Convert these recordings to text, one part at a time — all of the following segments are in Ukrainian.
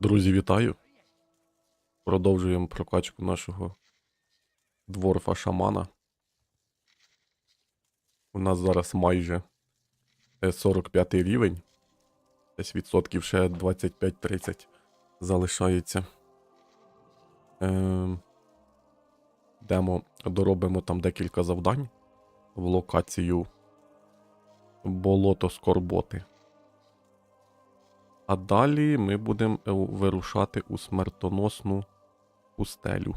Друзі, вітаю. Продовжуємо прокачку нашого дворфа шамана. У нас зараз майже е, 45 рівень. Десь відсотків ще 25-30 залишається. Ем, Йдемо, доробимо там декілька завдань в локацію Болото Скорботи. А далі ми будемо е, вирушати у смертоносну пустелю.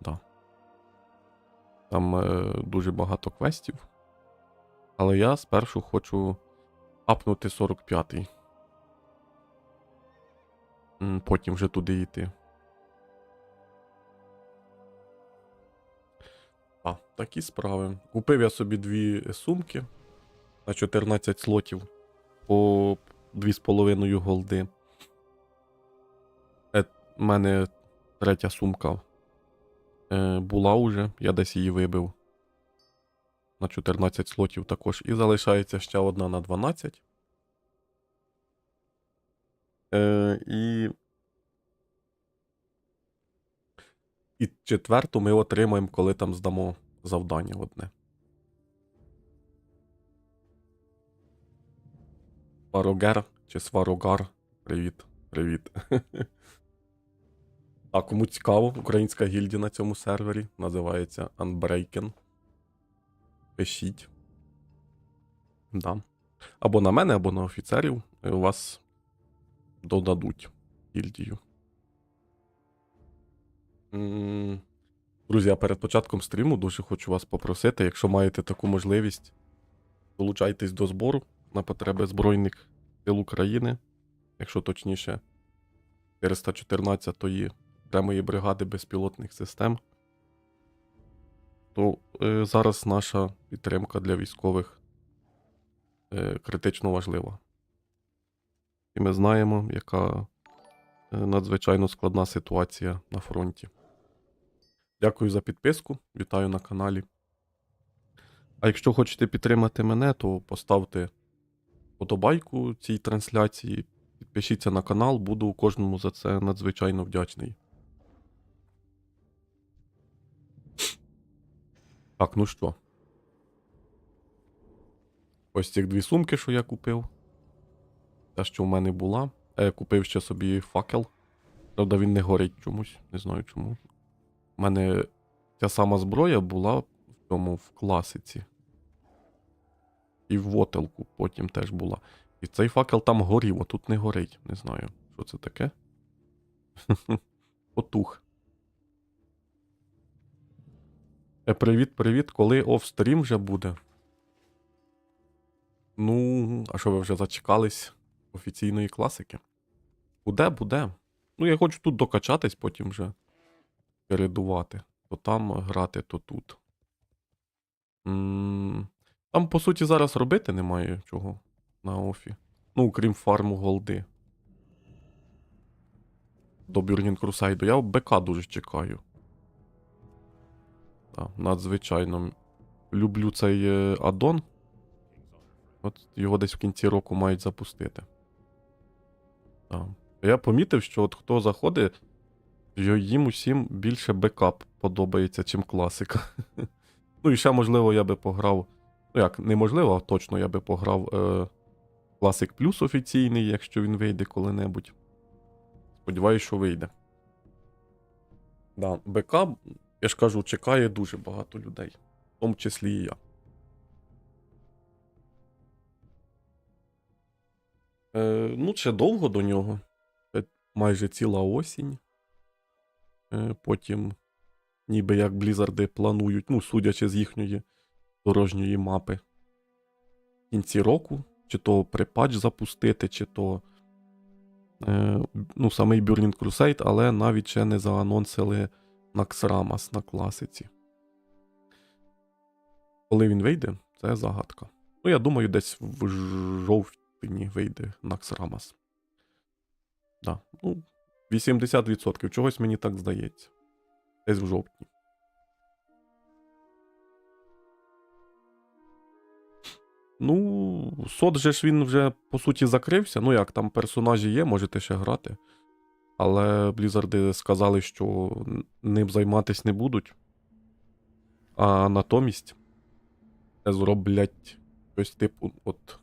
Да. Там е, дуже багато квестів. Але я спершу хочу апнути 45-й. Потім вже туди йти. А, такі справи. Купив я собі дві сумки на 14 слотів по 2,5 голди. У мене третя сумка е, була уже, я десь її вибив. На 14 слотів також. І залишається ще одна на 12. Е, і. І четверту ми отримаємо, коли там здамо завдання одне. Сварогер чи Сварогар. Привіт. Привіт. А кому цікаво, українська гільдія на цьому сервері називається Unbreaken. Пишіть. Да. Або на мене, або на офіцерів. І у вас додадуть гільдію. Друзі, а перед початком стріму дуже хочу вас попросити, якщо маєте таку можливість, долучайтесь до збору на потреби Збройних сил України, якщо точніше, 414-ї окремої бригади безпілотних систем. То е, зараз наша підтримка для військових е, критично важлива. І ми знаємо, яка е, надзвичайно складна ситуація на фронті. Дякую за підписку, вітаю на каналі. А якщо хочете підтримати мене, то поставте подобайку цій трансляції, підпишіться на канал, буду кожному за це надзвичайно вдячний. Так, ну що. Ось ці дві сумки, що я купив. Та, що в мене була. Е, купив ще собі факел. Правда, він не горить чомусь, не знаю чому. У мене ця сама зброя була в цьому в класиці. І в вотелку потім теж була. І цей факел там горів, а тут не горить. Не знаю, що це таке. Потух. Е, привіт, привіт. Коли офстрім вже буде? Ну, а що ви вже зачекались офіційної класики? Буде, буде. Ну, я хочу тут докачатись, потім вже передувати. То там грати, то тут. Там, по суті, зараз робити немає чого на офі. Ну, крім фарму голди. До Burning Crusade. Я БК дуже чекаю. Так, надзвичайно. Люблю цей е, аддон. От його десь в кінці року мають запустити. Так. Я помітив, що от хто заходить, їм усім більше бекап подобається, чим класика. ну і ще, можливо, я би пограв. Ну як, неможливо, точно я би пограв е, Classic Plus офіційний, якщо він вийде коли-небудь. Сподіваюсь, що вийде. Да, БК, я ж кажу, чекає дуже багато людей, в тому числі і я. Е, ну, ще довго до нього. Це майже ціла осінь. Е, потім, ніби як Блізарди планують, ну, судячи з їхньої дорожньої мапи. В кінці року, чи то припатч запустити, чи то. Е, ну, самий Burning Crusade, але навіть ще не заанонсили Naxxramas на класиці. Коли він вийде, це загадка. Ну, я думаю, десь в жовтні вийде Naxxramas. Да. Ну, 80%. Чогось мені так здається. Десь в жовтні. Ну, сот же ж він вже по суті закрився. Ну як, там персонажі є, можете ще грати. Але Блізарди сказали, що ним займатись не будуть. А натомість зроблять щось типу от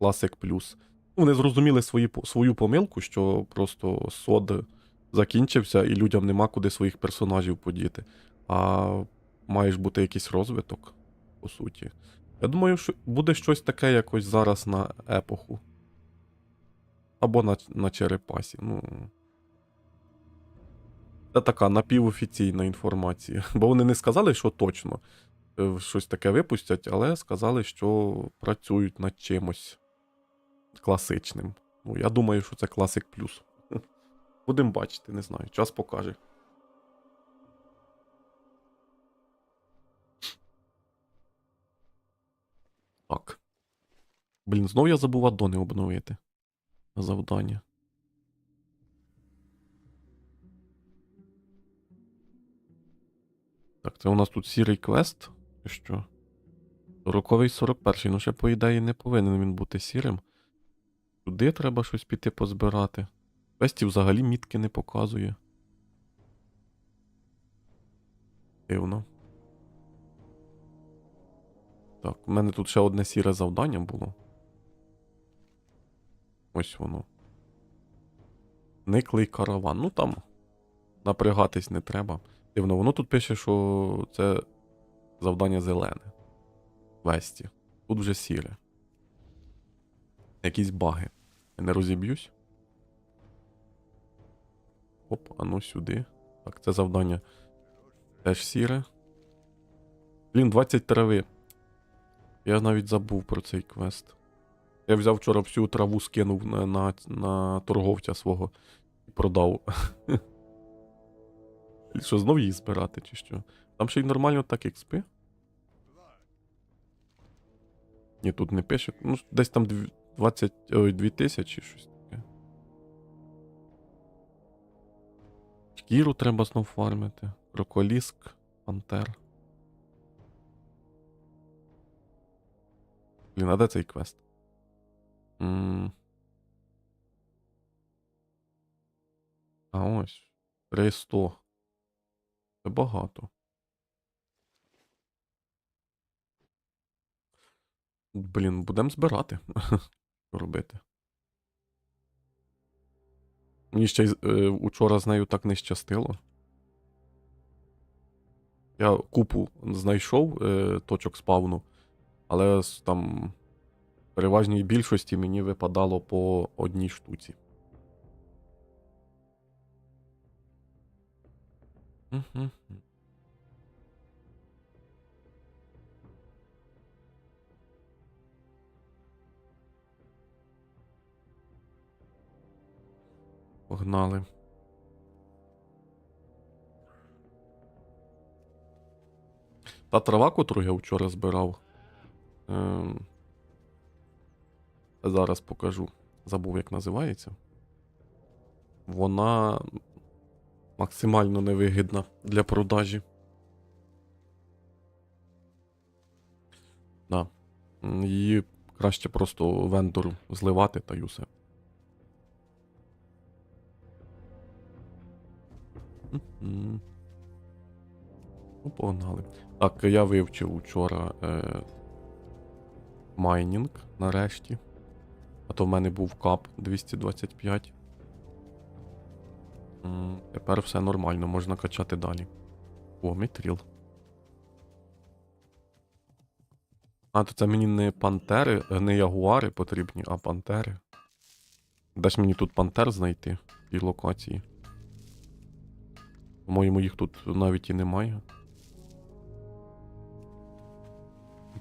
Classic Plus. Вони зрозуміли свої, свою помилку, що просто сод закінчився, і людям нема куди своїх персонажів подіти. А має ж бути якийсь розвиток, по суті. Я думаю, що буде щось таке якось зараз на епоху. Або на, на черепасі. Ну. Це така напівофіційна інформація. Бо вони не сказали, що точно е, щось таке випустять, але сказали, що працюють над чимось класичним. Ну, я думаю, що це класик плюс. Будемо бачити, не знаю. Час покаже. Блін, знову я забув аддони обновити. Завдання. Так, це у нас тут сірий квест. Що? Роковий 41. Ну, ще, по ідеї, не повинен він бути сірим. Туди треба щось піти позбирати. Квесті взагалі мітки не показує. Дивно. Так, у мене тут ще одне сіре завдання було. Ось воно. Никлий караван. Ну там напрягатись не треба. Дивно, воно тут пише, що це завдання зелене. Весті. Тут вже сіре. Якісь баги. Я не розіб'юсь. Оп, а ну сюди. Так, це завдання теж сіре. Блін, 20 трави. Я навіть забув про цей квест. Я взяв вчора всю траву, скинув на, на, на торговця свого і продав. Що, знов її збирати, чи що? Там ще й нормально так XP? Ні, тут не пише. Ну, десь там дві- 20, ой, 2000 щось таке. Шкіру треба знов фармити. Кроколіск, пантер. Блін, а де цей квест? А ось. 300. Це багато. Блін, будемо збирати. Що робити. Мені ще е, учора з нею так не щастило. Я купу знайшов е, точок спавну, але там переважній більшості мені випадало по одній штуці. Погнали. Та трава, котру я вчора збирав. Ем... Зараз покажу. Забув, як називається. Вона максимально невигідна для продажі. Да. Її краще просто вендору зливати та й усе. Ну, погнали. Так, я вивчив учора е, майнінг нарешті. А то в мене був кап 225. М, Тепер все нормально, можна качати далі. О, мітріл. А, то це мені не пантери, е, не ягуари потрібні, а пантери. Де мені тут пантер знайти в цій локації? По-моєму, їх тут навіть і немає.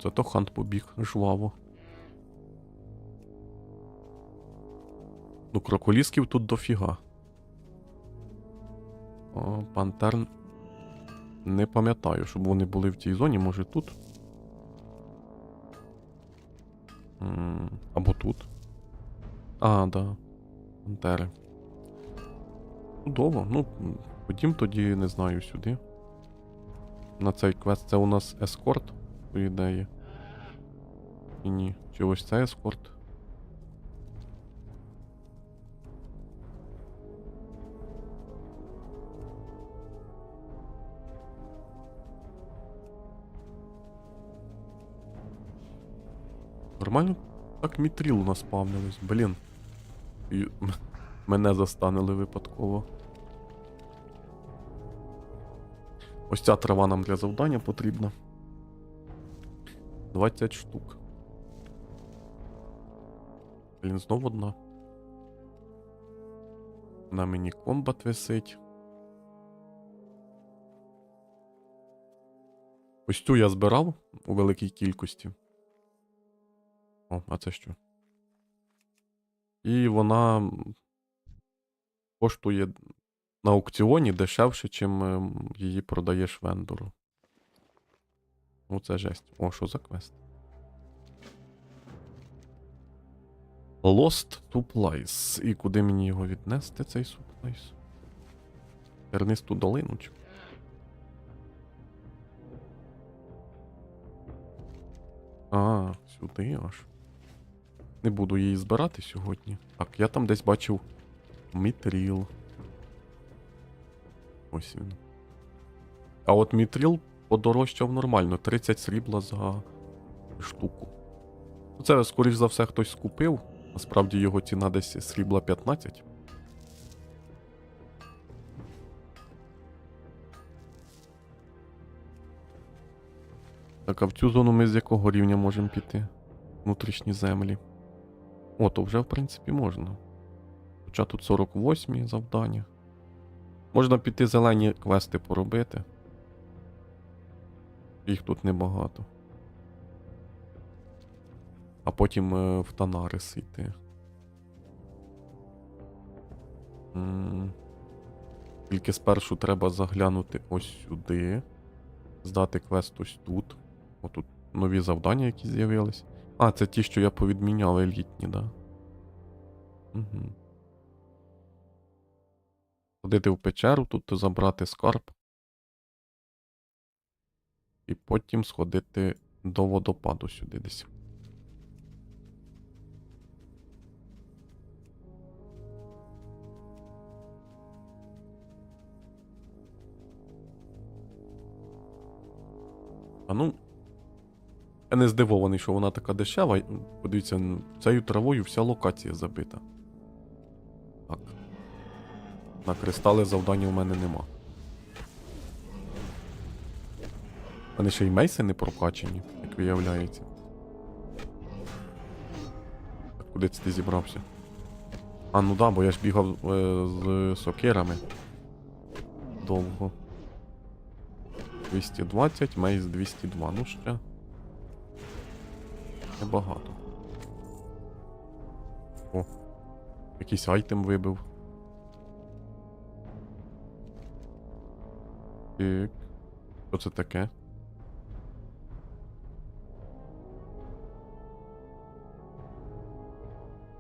Зато хант побіг жваво. Ну, кроколісків тут дофіга. О, пантер. Не пам'ятаю, щоб вони були в цій зоні, може тут. Або тут. А, да. Пантери. Чудово. Ну, ходім тоді, не знаю, сюди. На цей квест це у нас ескорт, по ідеї. І ні. Чи ось це ескорт? Нормально так мітріл у нас спавнились, блін. І мене застанили випадково. Ось ця трава нам для завдання потрібна. 20 штук. Блін, знов одна. На мені комбат висить. Ось цю я збирав у великій кількості. О, а це що? І вона коштує на аукціоні дешевше, чим ем, її продаєш вендору. Ну, це жесть. О, що за квест? Lost Supplies. І куди мені його віднести, цей Supplies? Тернисту долину чи? А, сюди аж. Не буду її збирати сьогодні. Так, я там десь бачив мітріл. Ось він. А от мітріл подорожчав нормально, 30 срібла за штуку. Це, скоріш за все, хтось скупив. Насправді його ціна десь срібла 15. Так, а в цю зону ми з якого рівня можемо піти? Внутрішні землі. О, то вже, в принципі, можна. Хоча тут 48 завдання. Можна піти зелені квести поробити. Їх тут небагато. А потім е, в Танарис йти. Тільки спершу треба заглянути ось сюди. Здати квест ось тут. Отут нові завдання, які з'явились. А, це ті, що я повідміняв елітні, да. Угу. Ходити в печеру, тут забрати скарб. І потім сходити до водопаду сюди десь. А ну. Я не здивований, що вона така дешева. Подивіться, цією травою вся локація забита. Так. На кристали завдання у мене нема. Мене ще й мейси не прокачані, як виявляється. Так, куди це ти зібрався? А, ну да, бо я ж бігав е, з сокирами. Довго. 220, мейс 202. Ну ще. Небагато. О. Якийсь айтем вибив. Так. Що це таке?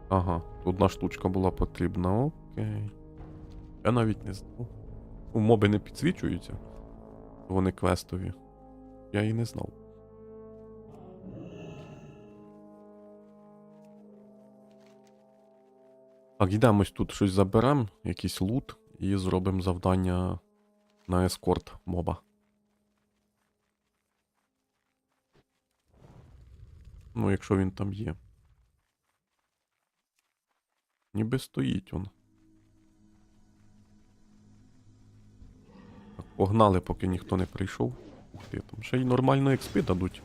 Ага, одна штучка була потрібна, окей. Я навіть не знав. У моби не підсвічуються. Вони квестові. Я і не знав. Так, йдемось тут щось заберемо, якийсь лут, і зробимо завдання на ескорт моба. Ну, якщо він там є. Ніби стоїть он. Так, погнали, поки ніхто не прийшов. Ух ти, там ще й нормально експи дадуть.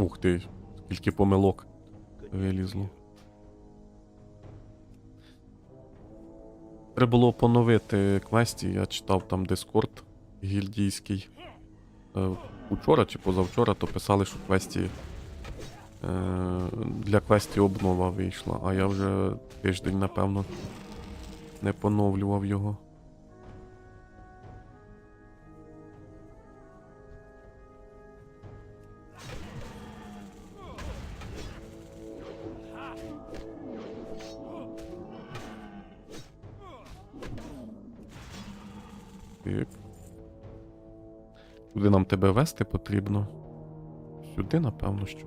Ух ти, скільки помилок вилізло. Треба було поновити квесті, я читав там Дискорд гільдійський. Е, Учора чи позавчора то писали, що квесті. Е, для квесті обнова вийшла, а я вже тиждень, напевно, не поновлював його. Куди нам тебе вести потрібно? Сюди, напевно, що.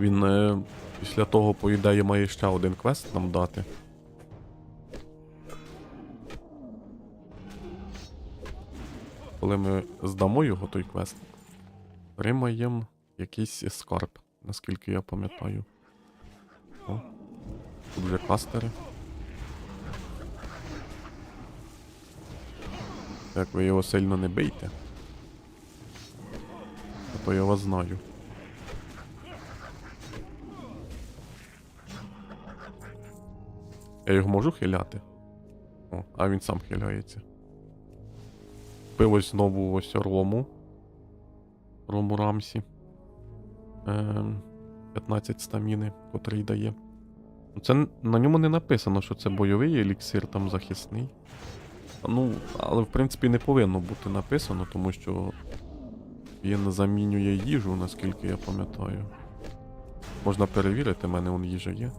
Він е, після того, по ідеї, має ще один квест нам дати. Коли ми здамо його той квест, отримаємо якийсь скарб, наскільки я пам'ятаю. О, тут вже кастери. Так, ви його сильно не бийте. А то я вас знаю. Я його можу хиляти? О, а він сам хиляється. Пив ось знову ось рому. Рому Рамсі. Ем, 15 стаміни, котрий дає. Це на ньому не написано, що це бойовий еліксир, там захисний. Ну, але в принципі не повинно бути написано, тому що він замінює їжу, наскільки я пам'ятаю. Можна перевірити, в мене вон їжа є.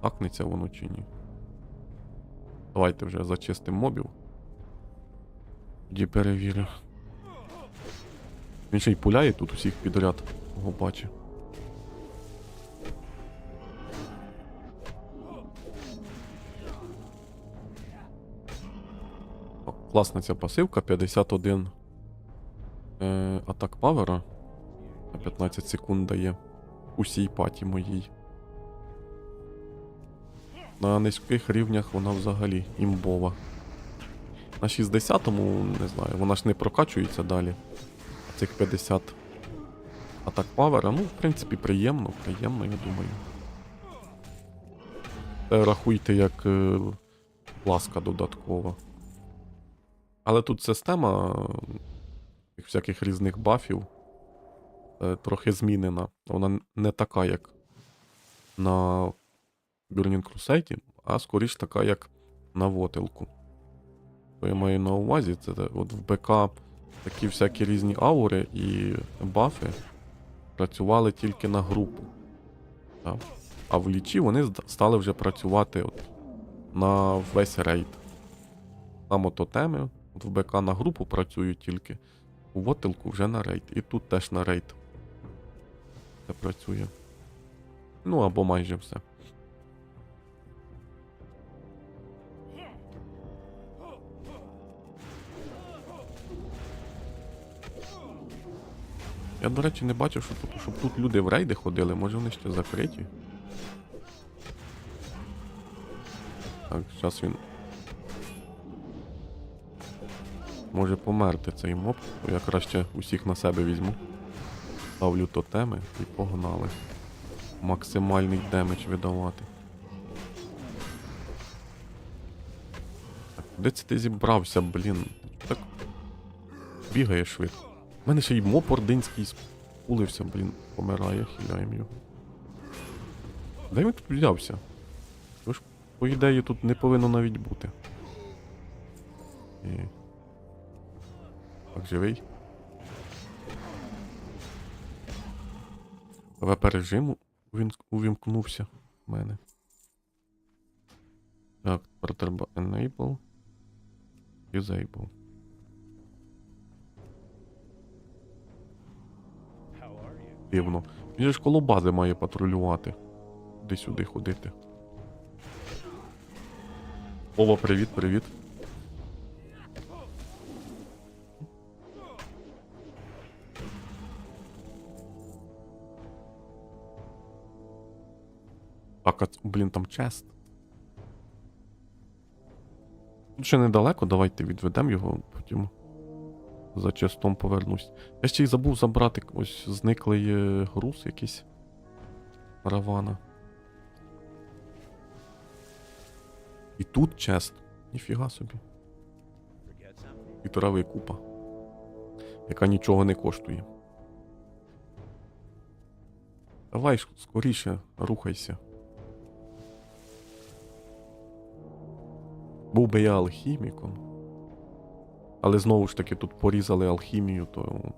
Акнеться воно чи ні. Давайте вже зачистимо мобів. Тоді перевірю. Він ще й пуляє тут усіх підряд, кого бачу. Класна ця пасивка, 51 е, атак павера. На 15 секунд дає усій паті моїй. На низьких рівнях вона взагалі імбова. На 60-му, не знаю, вона ж не прокачується далі. Цих 50 атак павера, ну, в принципі, приємно, приємно, я думаю. Це рахуйте як е, ласка додаткова. Але тут система всяких різних бафів е, трохи змінена. Вона не така, як на Burning Crusade, а скоріш така, як на Вотелку. Що я маю на увазі, це от в БК такі всякі різні аури і бафи працювали тільки на групу. Так? А в лічі вони стали вже працювати от на весь рейд. Там ото теми, от в БК на групу працюють тільки, у Вотелку вже на рейд. І тут теж на рейд. Це працює. Ну або майже все. Я, до речі, не бачив, що щоб тут люди в рейди ходили, може вони ще закриті. Так, зараз він. Може померти цей моб, я краще усіх на себе візьму. Ставлю тотеми і погнали. Максимальний демедж видавати. Де це ти зібрався, блін? Так бігає швидко. У мене ще й моп ординський спулився, блін, помирає, хиляємо його. Де він тут взявся? Його ж, по ідеї, тут не повинно навіть бути. І... Так, живий. ВП режиму увімкнувся в мене. Так, тепер треба enable. Disable. Дивно. Він ж коло бази має патрулювати. Де сюди ходити. Ова, привіт, привіт. Так, а, блін, там чест. Тут ще недалеко, давайте відведемо його, потім за честом повернусь. Я ще й забув забрати ось зниклий е, груз якийсь. Равана. І тут чест. Ніфіга собі. І трави купа. Яка нічого не коштує. Давай скоріше, рухайся. Був би я алхіміком. Але знову ж таки, тут порізали алхімію, то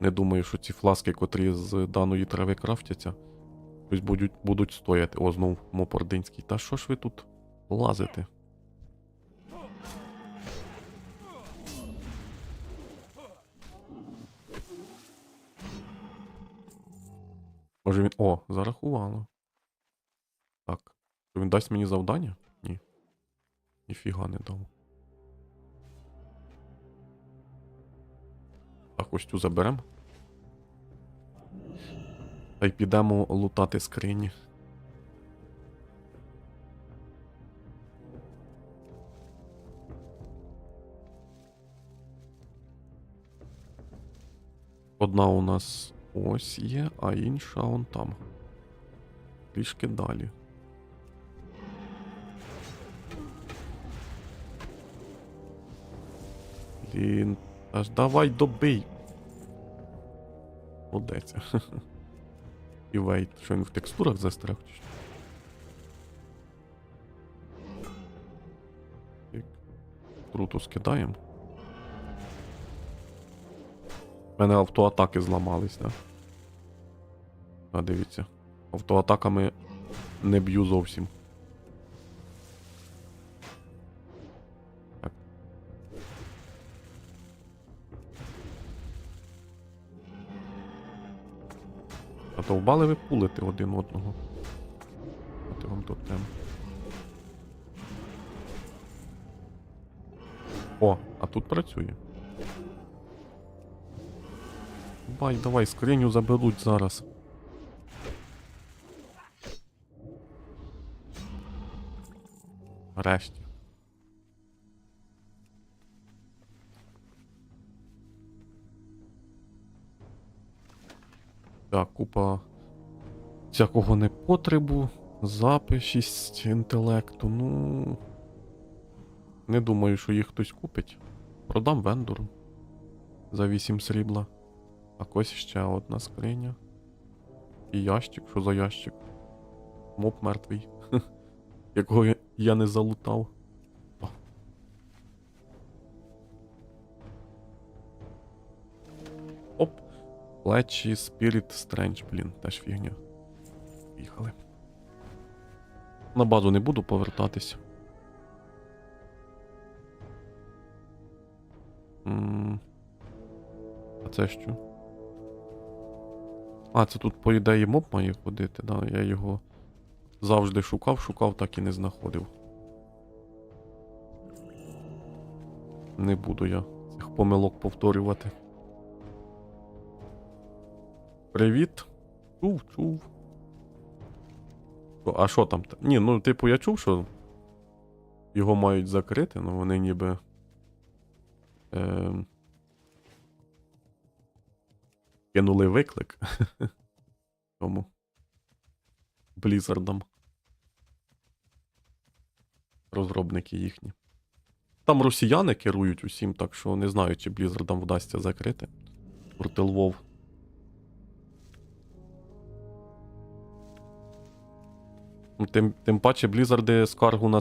не думаю, що ці фласки, котрі з даної трави крафтяться, щось будуть будуть стояти. О, знов мопординський. Та що ж ви тут лазите? Може він. О, зарахувало. Так. Він дасть мені завдання? Ні. Ніфіга не дав. Так, ось цю заберемо. Та й підемо лутати скрині. Одна у нас ось є, а інша он там. Трішки далі. Блін, аж давай добий. Молодець. І вейт, що він в текстурах застряг чи що? Так. Круто скидаємо. У мене автоатаки зламались, так? А дивіться. Автоатаками не б'ю зовсім. А довбали ви пулити один одного. От вам тут прям. О, а тут працює. Бай, давай, скриню заберуть зараз. Решті. Так, купа всякого непотребу, запишість інтелекту. Ну. Не думаю, що їх хтось купить. Продам вендору за 8 срібла. А ось ще одна скриня. І ящик, що за ящик? Моб мертвий. Якого я- я не залутав. Плечі Spirit Strange, блін, теж фігня. Їхали. На базу не буду повертатись. А це що? А, це тут, по ідеї, моб має ходити, да? Я його завжди шукав, шукав, так і не знаходив. Не буду я цих помилок повторювати. Привіт. Чув, чув. А що там? та- Ні, ну, типу, я чув, що його мають закрити, але вони ніби. Е... Кинули виклик. Тому. Блізардам. Розробники їхні. Там росіяни керують усім, так що не знаю, чи Блізардам вдасться закрити. Львов. Тим, тим паче Блізарди скаргу на